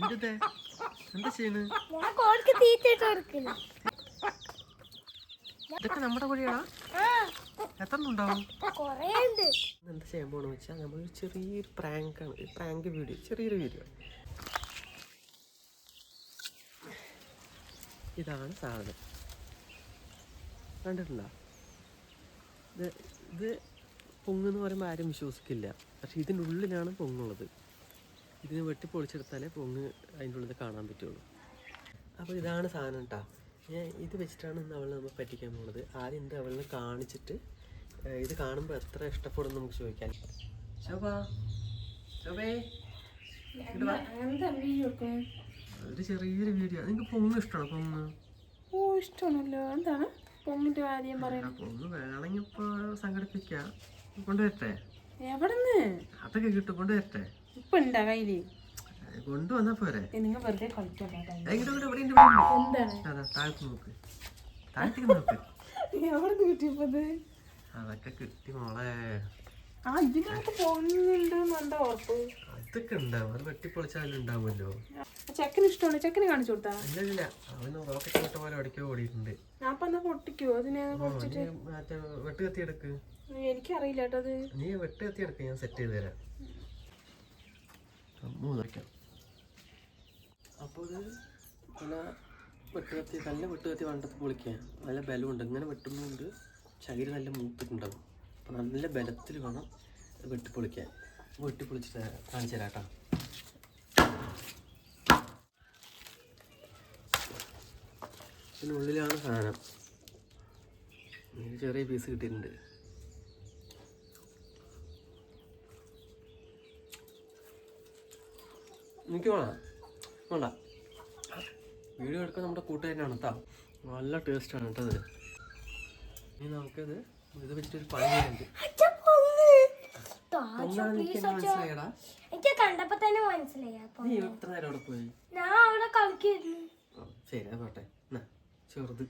എന്താ ചെയ്യണ് ഇതൊക്കെ നമ്മുടെ കോഴിയാടാ എത്ര ഉണ്ടാവും എന്താ ചെയ്യാൻ പോണെന്ന് വെച്ചാൽ നമ്മൾ ചെറിയൊരു പ്രാങ്ക് ആണ് പ്രാങ്ക് വീഡിയോ ചെറിയൊരു വീഡിയോ. ഇതാണ് സാധനം. കണ്ടിട്ടുണ്ടോ? ഇത് ഇത് പൊങ്ങെന്ന് പറയുമ്പോൾ ആരും വിശ്വസിക്കില്ല. പക്ഷെ ഇതിനുള്ളിലാണ് ഉള്ളിലാണ് പൊങ്ങുള്ളത് ഇതിനെ വെട്ടി പൊളിച്ചെടുത്താലേ പൊങ്ങ് അതിന്റെ ഉള്ളിൽ കാണാൻ പറ്റുള്ളൂ. അപ്പോൾ ഇതാണ് സാധനം കേട്ടോ ഞാൻ ഇത് വെച്ചിട്ടാണ് ഇന്ന് അവളെ നമ്മൾ പറ്റിക്കാൻ പോകുന്നത് ആദ്യം ഇത് അവളെ കാണിച്ചിട്ട് ഇത് കാണുമ്പോൾ എത്ര ഇഷ്ടപ്പെടും നമുക്ക് ചോദിക്കാൻ ശോഭ ശോഭേ. ഒരു ചെറിയൊരു വീഡിയോ. നിങ്ങൾക്ക് പൊങ്ങ് ഇഷ്ടമാണോ പൊങ്ങ്? ഓ ഇഷ്ടമാണല്ലോ എന്താണ്? പൊങ്ങിന്റെ കാര്യം പറയുന്നത് പൊങ്ങ് വേണമെങ്കിൽ ഇപ്പോൾ സംഘടിപ്പിക്കാം. കൊണ്ടുവരട്ടെ? എവിടെ അതൊക്കെ കിട്ടും. കൊണ്ടുവരട്ടെ? ഇപ്പൊ ഉണ്ടാ കയ്യിൽ? കൊണ്ടുവന്നാ പോരെ. നിങ്ങൾ വെറുതെ അതൊക്കെ കിട്ടി മോളെ. ഇതിനകത്ത് പൊങ്ങുന്നുണ്ട് എന്താ ഉറപ്പ്? അതൊക്കെ ഉണ്ടാവും. അത് വെട്ടിപ്പൊളിച്ചാലും ഉണ്ടാവുമല്ലോ. ചെക്കന് ഇഷ്ടമാണ്. ചെക്കന് കാണിച്ചു കൊടുത്താ? ഇല്ല അവന് റോക്കറ്റ് വിട്ട പോലെ അടിക്കോ ഓടിയിട്ടുണ്ട്. അപ്പൊ എന്നാ പൊട്ടിക്കോ അതിനെ മറ്റേ എടുക്ക്. എനിക്കറിയില്ല കേട്ടോ അത്. നീ വെട്ടുകത്തി എടുക്ക്. ഞാൻ സെറ്റ് ചെയ്ത് തരാം. മൂന്ന് അപ്പോൾ ഇത് പല വെട്ട് കത്തി നല്ല വെട്ട് കത്തി വണ്ടത്ത് പൊളിക്കാൻ നല്ല ബലമുണ്ട്. ഇങ്ങനെ വെട്ടുന്നുണ്ട് ശരീരം നല്ല മൂത്തിട്ടുണ്ടാവും. അപ്പോൾ നല്ല ബലത്തിൽ വേണം വെട്ടി പൊളിക്കാൻ. വെട്ടി പൊളിച്ചിട്ട് കാണിച്ചു തരാം കേട്ടോ. ഇതിനുള്ളിലാണ് സാധനം. ചെറിയ പീസ് കിട്ടിയിട്ടുണ്ട്. എനിക്ക് വേണം വേണ്ട. വീഡിയോ എടുക്കാൻ നമ്മുടെ കൂട്ടുകാരനാണ് കേട്ടോ. നല്ല ടേസ്റ്റാണ് കേട്ടത് ഇനി നമുക്കത് ഇത് വെച്ചിട്ടൊരു പണി ചെയ്യാനുണ്ട് എനിക്ക് കണ്ടപ്പോ തന്നെ മനസ്സിലായി. ഞാൻ അവിടെ കളിക്കായിരുന്നു. ശരി പോട്ടെ. ചെറുത്.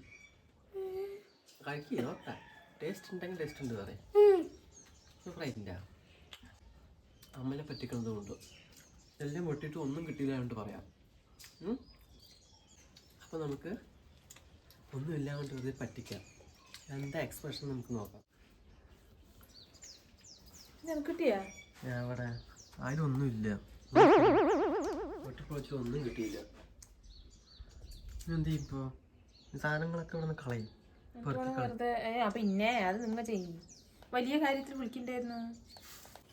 ടേസ്റ്റ് ഉണ്ടെങ്കിൽ ടേസ്റ്റ് ഉണ്ട് പറയാം. അമ്മനെ പറ്റിക്കുന്നത് കൊണ്ട് എല്ലാം വെട്ടിയിട്ട് ഒന്നും കിട്ടിയില്ല കൊണ്ട് പറയാം? അപ്പോൾ നമുക്ക് ഒന്നുമില്ല കൊണ്ട് വെറുതെ പറ്റിക്കാം. എന്താ എക്സ്പ്രഷൻ നമുക്ക് നോക്കാം. കിട്ടിയാ? അതിലൊന്നുമില്ല വെട്ടിപ്പൊളിച്ച് ഒന്നും കിട്ടിയില്ല. എന്ത് ഇപ്പോൾ സാധനങ്ങളൊക്കെ ഇവിടെ നിന്ന് കളയും പെറുക്കി കളയും. വെറുതെ ഏ ആ പിന്നെ അത് നിങ്ങൾ ചെയ്യും. വലിയ കാര്യത്തിൽ വിളിക്കണ്ടായിരുന്നു.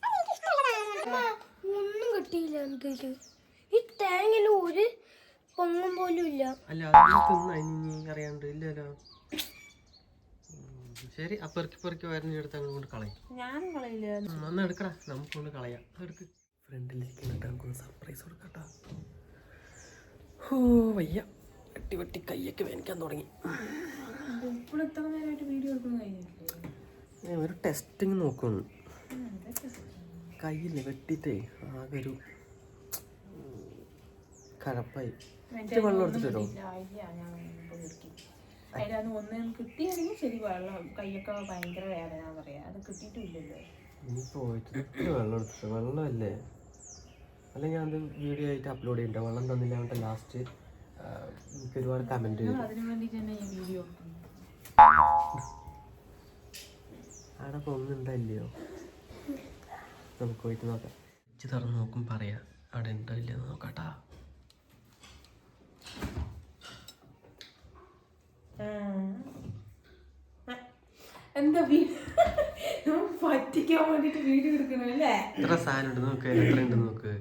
ഒന്നും കിട്ടിയില്ല എനിക്ക് ഈ തേങ്ങയിൽ ഒരു പൊങ്ങും പോലും ഇല്ല. അല്ല അറിയാണ്ട് ഇല്ലല്ലോ. ശരി അപ്പറക്കി പെറുക്കി വരഞ്ഞെടുത്ത് അങ്ങോട്ട് കൊണ്ട് കളയും. ഞാൻ കളയില്ല. ഒന്ന് എടുക്കടാ നമുക്കൊന്ന് കളയാം. എടുക്ക്. ഫ്രണ്ടിലേക്ക് എന്നിട്ട് നമുക്കൊന്ന് സർപ്രൈസ് കൊടുക്കട്ടാ. ഓ വയ്യ. വെട്ടി വെട്ടി കയ്യൊക്കെ വേനിക്കാൻ തുടങ്ങി. ഇപ്പോൾ എത്ര നേരമായിട്ട് വീഡിയോ എടുക്കുന്ന കഴിഞ്ഞിട്ടില്ലേ? ഒരു ടെസ്റ്റിങ് നോക്കുന്നു കയ്യില്ലേ വെട്ടിട്ടേ ആകെ ഒരു ഉം, വെള്ളം എടുത്തിട്ടോ ഒന്ന് കിട്ടിയാണെങ്കിൽ ശരി വെള്ളം കൈയൊക്കെ ഭയങ്കര വേദന പറയാ. അത് കിട്ടിയിട്ടില്ലല്ലോ. നീ പോയിട്ട് വെള്ളം എടുത്തിട്ട് വെള്ളമല്ലേ? അല്ലെങ്കിൽ ഞാൻ വീഡിയോ ആയിട്ട് അപ്ലോഡ് ചെയ്യണ്ട. വെള്ളം തന്നില്ല എന്നിട്ട് ലാസ്റ്റ് എനിക്ക് ഒരുപാട് കമന്റ് അവിടെ പൊങ്ങുണ്ടല്ലയോ നമുക്ക് പോയിട്ട് നോക്കാം. ഇച്ച് തുറന്ന് നോക്കും പറയാം അവിടെ ഉണ്ടോ ഇല്ലെന്ന് നോക്കാട്ടാ. എന്താ പറ്റിക്കാൻ വേണ്ടിട്ട് വീഡിയോ എടുക്കണല്ലേ എത്ര സാധനം ഉണ്ട് നോക്ക് എത്ര ഉണ്ട് നോക്ക്.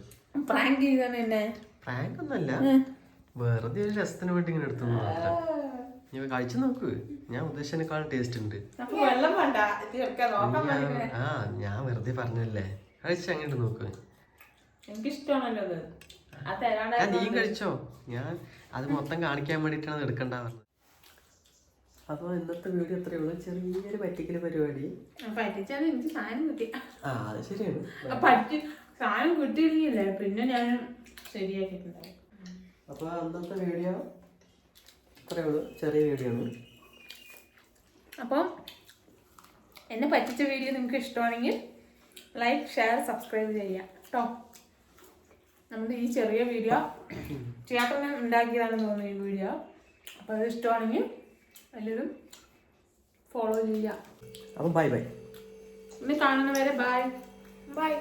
പ്രാങ്ക് ചെയ്താണ് എന്നെ പ്രാങ്ക് ഒന്നല്ല വെറുതെ ഒരു രസത്തിന് വേണ്ടി ഇങ്ങനെ എടുത്തു മാത്രം നീ കഴിച്ചു നോക്ക്. ഞാൻ ഉദ്ദേശിച്ചതിനേക്കാളും ടേസ്റ്റ് ഉണ്ട്. ആ ഞാൻ വെറുതെ പറഞ്ഞല്ലേ കഴിച്ച് അങ്ങോട്ട് നോക്ക്. എനിക്ക് ഇഷ്ടമാണല്ലോ അത്. ആ നീ കഴിച്ചോ? ഞാൻ അത് മൊത്തം കാണിക്കാൻ വേണ്ടിയിട്ടാണ് എടുക്കണ്ട പറഞ്ഞത്. അപ്പോൾ ഇന്നത്തെ വീഡിയോ അത്രയേ ഉള്ളൂ ചെറിയൊരു പറ്റിക്കൽ പരിപാടി. പറ്റിച്ചാലും എനിക്ക് സാധനം കിട്ടി. ആ അത് ശരിയാണ്. പറ്റി സാധനം കിട്ടിയില്ലെങ്കിലേ പിന്നെ ഞാൻ ശരിയാക്കിയിട്ടുണ്ടാവും. അപ്പോൾ അന്നത്തെ വീഡിയോ ഇത്രയേ ഉള്ളൂ ചെറിയ വീഡിയോ ആണ്. അപ്പം എന്നെ പറ്റിച്ച വീഡിയോ നിങ്ങൾക്ക് ഇഷ്ടമാണെങ്കിൽ ലൈക്ക് ഷെയർ സബ്സ്ക്രൈബ് ചെയ്യുക കേട്ടോ നമ്മുടെ ഈ ചെറിയ വീഡിയോ ചെയ്യാത്ത ഉണ്ടാക്കിയതാണെന്ന് തോന്നുന്നു ഈ വീഡിയോ. അപ്പോൾ അത് ഇഷ്ടമാണെങ്കിൽ എല്ലാവരും ഫോളോ ചെയ്യുക അപ്പം ബൈ ബൈ ഇന്ന് കാണുന്നവരെ ബൈ ബൈ